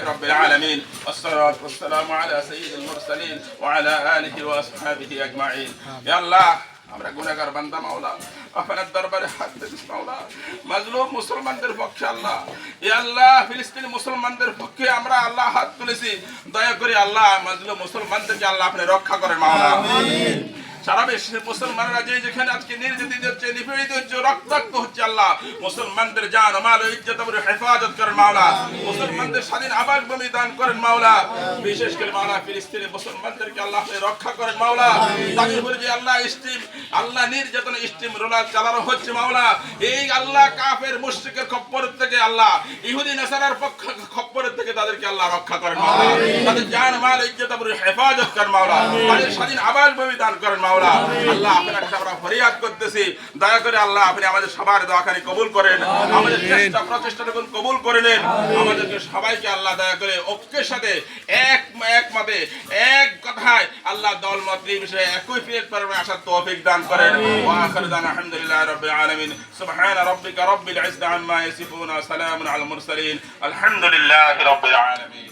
رب العالمين والصلاة والسلام على سيد المرسلين وعلى آله وأصحابه أجمعين يا الله আমরা গুনাহগার বান্দা মাওলা আপনার দরবারে হাত দিস মাওলা মাজলুম মুসলমানদের পক্ষে আল্লাহ ইয়া আল্লাহ ফিলিস্তিনি মুসলমানদের পক্ষে আমরা আল্লাহ হাত তুলেছি দয়া করে আল্লাহ মাজলুম মুসলমানদেরকে আল্লাহ আপনি রক্ষা করেন মাওলা সারা বিশ্বের মুসলমানরা যে যেখানে আজকে নির্যাতিত হচ্ছে নিপীড়িত হচ্ছে রক্তাক্ত হচ্ছে আল্লাহ, মুসলমানদের জান, মাল ইজ্জত আবরু হেফাজত করেন মাওলা। মুসলমানদের স্বাধীন আবাস ভূমি দান করেন মাওলা। বিশেষ করে মাওলা ফিলিস্তিনি মুসলমানদেরকে আল্লাহ রক্ষা করেন মাওলা। তাদের উপরে যে আল্লাহ স্টিম আল্লাহ নির্যাতন স্টিম রোলার চালানো হচ্ছে মাওলা। এই আল্লাহ কাফের মুশরিকের খপ্পর থেকে আল্লাহ ইহুদি নাসারার পক্ষ খপ্পর থেকে তাদেরকে আল্লাহ রক্ষা করেন মাওলা। তাদের জান মাল ইজ্জত আবরু হেফাজত করেন মাওলা। তাদের স্বাধীন আবাস ভূমি দান করেন মাওলা। আল্লাহ আপনার কাছে আমরা ফরিয়াদ করতেছি। দয়া করে আল্লাহ আপনি আমাদের সবার দোয়াখানি কবুল করেন। আমাদের চেষ্টা প্রচেষ্টাটুকু কবুল করে নেন। আমাদেরকে সবাইকে আল্লাহ দয়া করে ঐক্যের সাথে এক এক মতে এক কথায় আল্লাহ দল মত বিষয়ে একই প্লেট পরিমাণে আসার তৌফিক দান করেন ওয়া আখির দানা আলহামদুলিল্লাহ রাব্বিল আলামিন সুবহান রাব্বিকা রাব্বিল ইজ্জাতি আম্মা ইয়াসিফুন ওয়া সালামুন আলাল মুরসালিন আলহামদুলিল্লাহি রাব্বিল আলামিন